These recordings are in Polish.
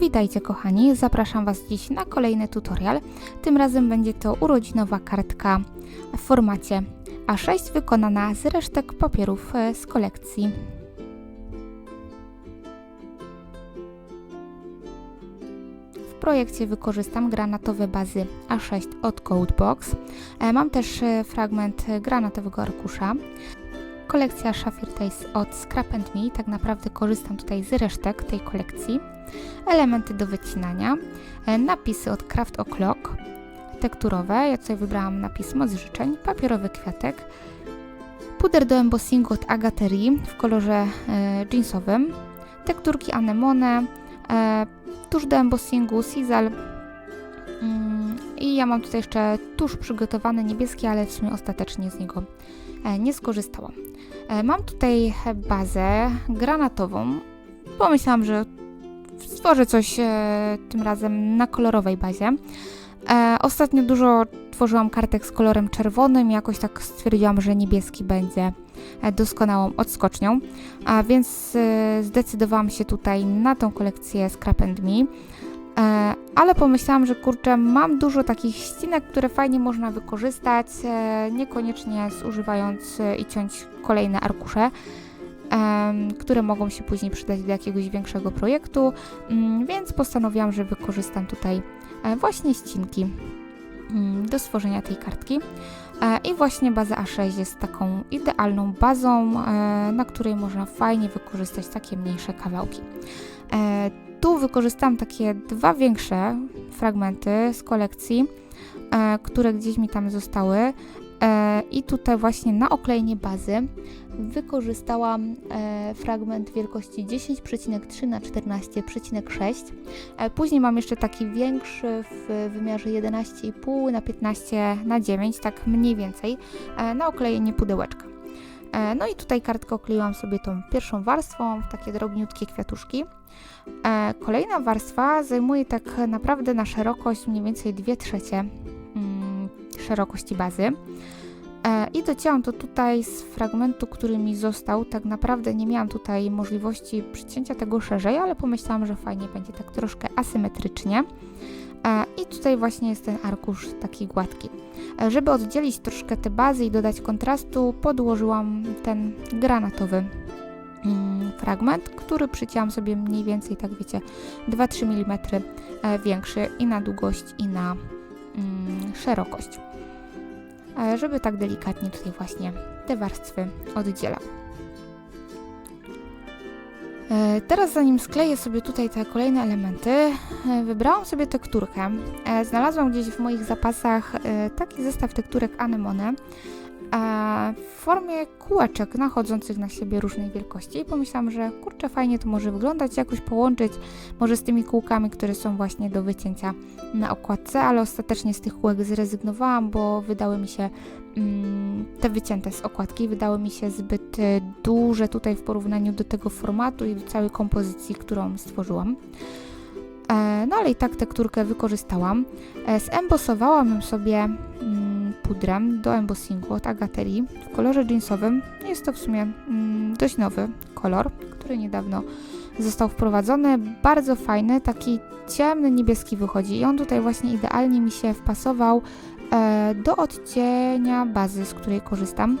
Witajcie kochani, zapraszam Was dziś na kolejny tutorial. Tym razem będzie to urodzinowa kartka w formacie A6 wykonana z resztek papierów e, z kolekcji. W projekcie wykorzystam granatowe bazy A6 od Codebox. E, Mam też e, fragment granatowego arkusza. Kolekcja Shafir Taste od Scrap Me, tak naprawdę korzystam tutaj z resztek tej kolekcji elementy do wycinania, e, napisy od Craft O'Clock, tekturowe, ja tutaj wybrałam napis moc życzeń, papierowy kwiatek, puder do embossingu od Agaterii w kolorze e, jeansowym, tekturki anemone, e, tusz do embossingu Sizzle mm, i ja mam tutaj jeszcze tusz przygotowany niebieski, ale w sumie ostatecznie z niego nie skorzystałam. Mam tutaj bazę granatową, pomyślałam, że stworzę coś e, tym razem na kolorowej bazie. E, ostatnio dużo tworzyłam kartek z kolorem czerwonym i jakoś tak stwierdziłam, że niebieski będzie e, doskonałą odskocznią, a więc e, zdecydowałam się tutaj na tą kolekcję Scrap and Me. E, ale pomyślałam, że kurczę, mam dużo takich ścinek, które fajnie można wykorzystać, e, niekoniecznie zużywając e, i ciąć kolejne arkusze które mogą się później przydać do jakiegoś większego projektu, mm, więc postanowiłam, że wykorzystam tutaj e, właśnie ścinki mm, do stworzenia tej kartki. E, I właśnie baza A6 jest taką idealną bazą, e, na której można fajnie wykorzystać takie mniejsze kawałki. Tu wykorzystałam takie dwa większe fragmenty z kolekcji, które gdzieś mi tam zostały. E, I tutaj właśnie na oklejenie bazy wykorzystałam e, fragment wielkości 10,3 na 14,6. E, później mam jeszcze taki większy w wymiarze 11,5 na 15 na 9, tak mniej więcej, na oklejenie pudełeczka. No i tutaj kartkę okleiłam sobie tą pierwszą warstwą w takie drobniutkie kwiatuszki. Kolejna warstwa zajmuje tak naprawdę na szerokość mniej więcej 2 trzecie szerokości bazy. E, I docięłam to tutaj z fragmentu, który mi został. Tak naprawdę nie miałam tutaj możliwości przycięcia tego szerzej, ale pomyślałam, że fajnie będzie tak troszkę asymetrycznie. E, I tutaj właśnie jest ten arkusz taki gładki. E, Żeby oddzielić troszkę te bazy i dodać kontrastu, podłożyłam ten granatowy mm, fragment, który przycięłam sobie mniej więcej, tak wiecie, 2-3 mm większy i na długość, i na mm, szerokość żeby tak delikatnie tutaj właśnie te warstwy oddzielał. E, Teraz zanim skleję sobie tutaj te kolejne elementy, e, wybrałam sobie tekturkę. E, Znalazłam gdzieś w moich zapasach e, taki zestaw tekturek Anemone e, w formie kółeczek nachodzących na siebie różnej wielkości i pomyślałam, że kurczę fajnie to może wyglądać, jakoś połączyć może z tymi kółkami, które są właśnie do wycięcia na okładce, ale ostatecznie z tych kółek zrezygnowałam, bo wydały mi się mm, te wycięte z okładki wydały mi się zbyt e, duże tutaj w porównaniu do tego formatu i do całej kompozycji, którą stworzyłam. E, no ale i tak tekturkę wykorzystałam. E, zembosowałam ją sobie mm, pudrem do embossingu od Agaterii w kolorze jeansowym. Jest to w sumie mm, dość nowy kolor, który niedawno został wprowadzony. Bardzo fajny, taki ciemny niebieski wychodzi i on tutaj właśnie idealnie mi się wpasował e, do odcienia bazy, z której korzystam.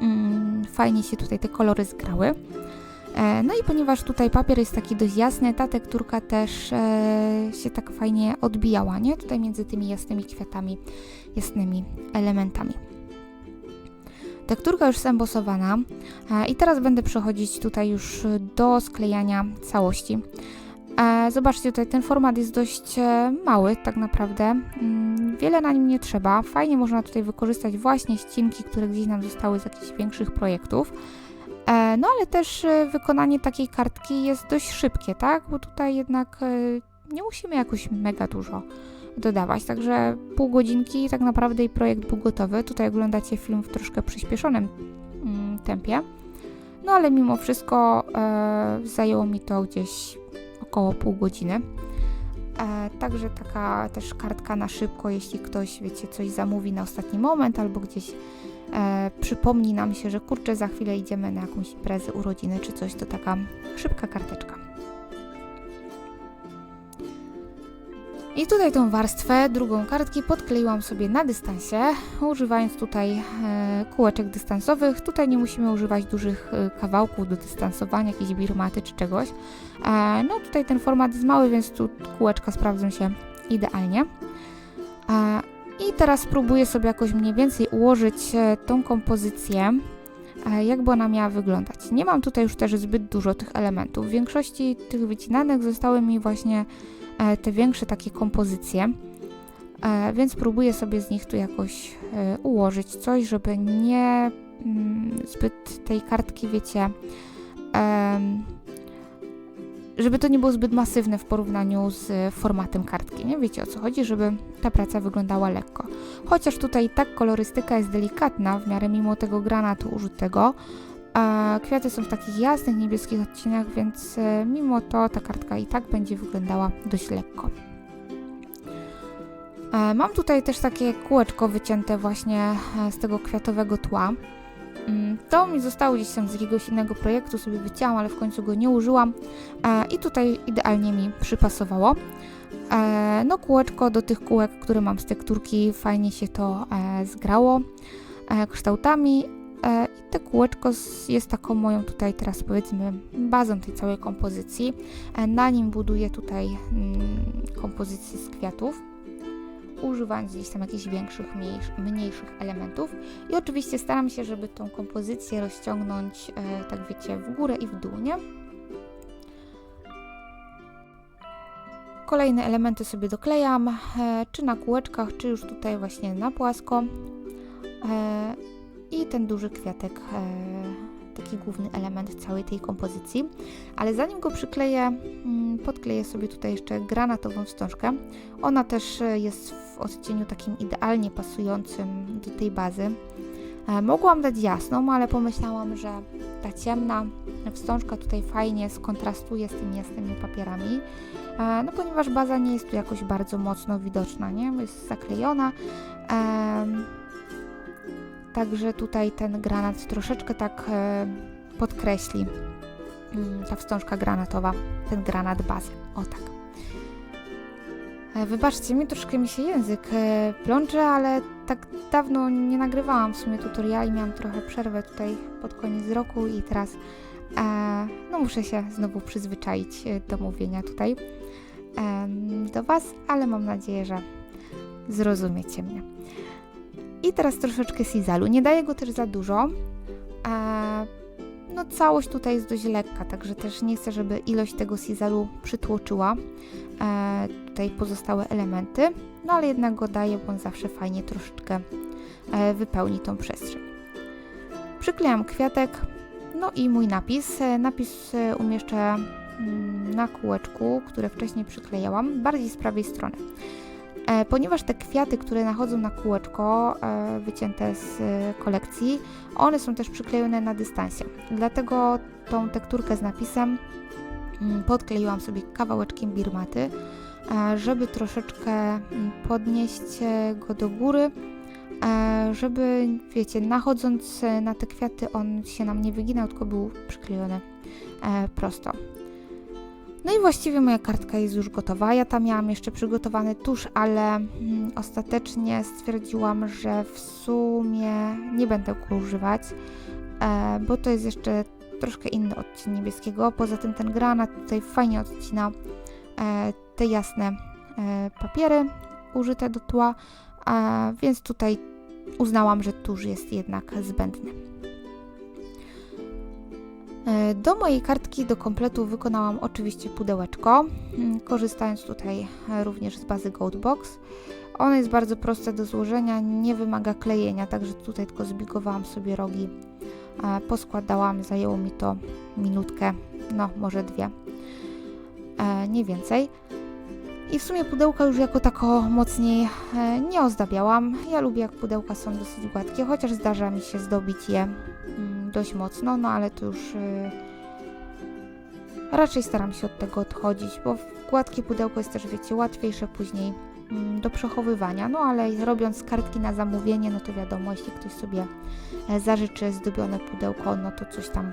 Mm, Fajnie się tutaj te kolory zgrały. E, No i ponieważ tutaj papier jest taki dość jasny, ta tekturka też e, się tak fajnie odbijała, nie? Tutaj między tymi jasnymi kwiatami, jasnymi elementami. Tekturka już zembosowana e, i teraz będę przechodzić tutaj już do sklejania całości. Zobaczcie, tutaj ten format jest dość mały, tak naprawdę. Mm, Wiele na nim nie trzeba. Fajnie można tutaj wykorzystać właśnie ścinki, które gdzieś nam zostały z jakichś większych projektów. E, No ale też e, wykonanie takiej kartki jest dość szybkie, tak? Bo tutaj jednak e, nie musimy jakoś mega dużo dodawać, także pół godzinki tak naprawdę i projekt był gotowy. Tutaj oglądacie film w troszkę przyspieszonym mm, tempie. No ale mimo wszystko e, zajęło mi to gdzieś około pół godziny. E, także taka też kartka na szybko, jeśli ktoś, wiecie, coś zamówi na ostatni moment albo gdzieś e, przypomni nam się, że kurczę, za chwilę idziemy na jakąś imprezę, urodziny czy coś, to taka szybka karteczka. I tutaj tą warstwę, drugą kartki, podkleiłam sobie na dystansie, używając tutaj e, kółeczek dystansowych. Tutaj nie musimy używać dużych e, kawałków do dystansowania, jakiejś birmaty czy czegoś. E, no tutaj ten format jest mały, więc tu kółeczka sprawdzą się idealnie. E, I teraz spróbuję sobie jakoś mniej więcej ułożyć e, tą kompozycję, e, jakby ona miała wyglądać. Nie mam tutaj już też zbyt dużo tych elementów. W większości tych wycinanek zostały mi właśnie e, te większe takie kompozycje, więc próbuję sobie z nich tu jakoś ułożyć coś, żeby nie mm, zbyt tej kartki, wiecie, żeby to nie było zbyt masywne w porównaniu z e, formatem kartki, nie? Wiecie o co chodzi, żeby ta praca wyglądała lekko. Chociaż tutaj i tak kolorystyka jest delikatna w miarę mimo tego granatu użytego, a kwiaty są w takich jasnych, niebieskich odcieniach, więc e, mimo to ta kartka i tak będzie wyglądała dość lekko. E, Mam tutaj też takie kółeczko wycięte właśnie z tego kwiatowego tła. Mm, To mi zostało gdzieś tam z jakiegoś innego projektu, sobie wycięłam, ale w końcu go nie użyłam e, i tutaj idealnie mi przypasowało. E, No kółeczko do tych kółek, które mam z tekturki, fajnie się to e, zgrało kształtami i te kółeczko jest taką moją tutaj teraz powiedzmy bazą tej całej kompozycji. Na nim buduję tutaj mm, kompozycję z kwiatów używając gdzieś tam jakichś większych, mniejsz, mniejszych elementów. I oczywiście staram się, żeby tą kompozycję rozciągnąć, e, tak wiecie, w górę i w dół, nie? Kolejne elementy sobie doklejam, e, czy na kółeczkach, czy już tutaj właśnie na płasko. E, I ten duży kwiatek, taki główny element całej tej kompozycji. Ale zanim go przykleję, mm, podkleję sobie tutaj jeszcze granatową wstążkę. Ona też e, jest w odcieniu takim idealnie pasującym do tej bazy. E, Mogłam dać jasną, ale pomyślałam, że ta ciemna wstążka tutaj fajnie skontrastuje z tymi jasnymi papierami. E, No ponieważ baza nie jest tu jakoś bardzo mocno widoczna, nie? Jest zaklejona. Także tutaj ten granat troszeczkę tak e, podkreśli mm, ta wstążka granatowa, ten granat bazy. O tak. E, Wybaczcie mi, troszkę mi się język e, plącze, ale tak dawno nie nagrywałam w sumie tutoriali, miałam trochę przerwę tutaj pod koniec roku i teraz no muszę się znowu przyzwyczaić do mówienia tutaj do Was, ale mam nadzieję, że zrozumiecie mnie. I teraz troszeczkę sizalu. Nie daję go też za dużo. No całość tutaj jest dość lekka, także też nie chcę, żeby ilość tego sizalu przytłoczyła e, tutaj pozostałe elementy, no ale jednak go daję, bo on zawsze fajnie troszeczkę e, wypełni tą przestrzeń. Przyklejam kwiatek, no i mój napis. E, Napis umieszczę mm, na kółeczku, które wcześniej przyklejałam, bardziej z prawej strony. E, Ponieważ te kwiaty, które nachodzą na kółeczko, e, wycięte z e, kolekcji, one są też przyklejone na dystansie. Dlatego tą tekturkę z napisem mm, podkleiłam sobie kawałeczkiem birmaty, żeby troszeczkę mm, podnieść go do góry, żeby, wiecie, nachodząc na te kwiaty, on się nam nie wyginał, tylko był przyklejony prosto. No i właściwie moja kartka jest już gotowa. Ja tam miałam jeszcze przygotowany tusz, ale mm, ostatecznie stwierdziłam, że w sumie nie będę go używać, e, bo to jest jeszcze troszkę inny odcień niebieskiego. Poza tym ten granat tutaj fajnie odcina e, te jasne e, papiery użyte do tła, e, więc tutaj uznałam, że tusz jest jednak zbędny. E, Do mojej kartki do kompletu wykonałam oczywiście pudełeczko, mm, korzystając tutaj e, również z bazy Goldbox. Ono jest bardzo proste do złożenia, nie wymaga klejenia, także tutaj tylko zbigowałam sobie rogi, e, poskładałam, zajęło mi to minutkę, no może dwie, nie więcej. I w sumie pudełka już jako tako mocniej nie ozdabiałam. Ja lubię jak pudełka są dosyć gładkie, chociaż zdarza mi się zdobić je mm, dość mocno, no ale to już y, raczej staram się od tego odchodzić, bo gładkie pudełko jest też, wiecie, łatwiejsze później mm, do przechowywania, no ale robiąc kartki na zamówienie, no to wiadomo, jeśli ktoś sobie e, zażyczy zdobione pudełko, no to coś tam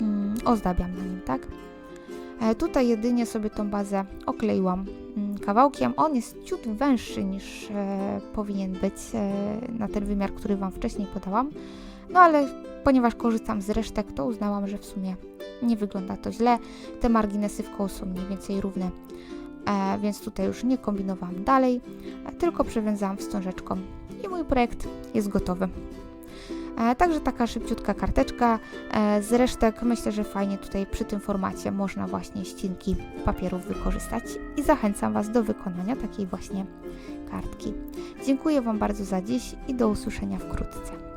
mm, ozdabiam na nim, tak? E, Tutaj jedynie sobie tą bazę okleiłam mm, kawałkiem. On jest ciut węższy niż e, powinien być e, na ten wymiar, który Wam wcześniej podałam. No ale ponieważ korzystam z resztek, to uznałam, że w sumie nie wygląda to źle. Te marginesy w koło są mniej więcej równe, e, więc tutaj już nie kombinowałam dalej, e, tylko przewiązałam wstążeczką i mój projekt jest gotowy. E, Także taka szybciutka karteczka e, z resztek. Myślę, że fajnie tutaj przy tym formacie można właśnie ścinki papierów wykorzystać i zachęcam Was do wykonania takiej właśnie kartki. Dziękuję Wam bardzo za dziś i do usłyszenia wkrótce.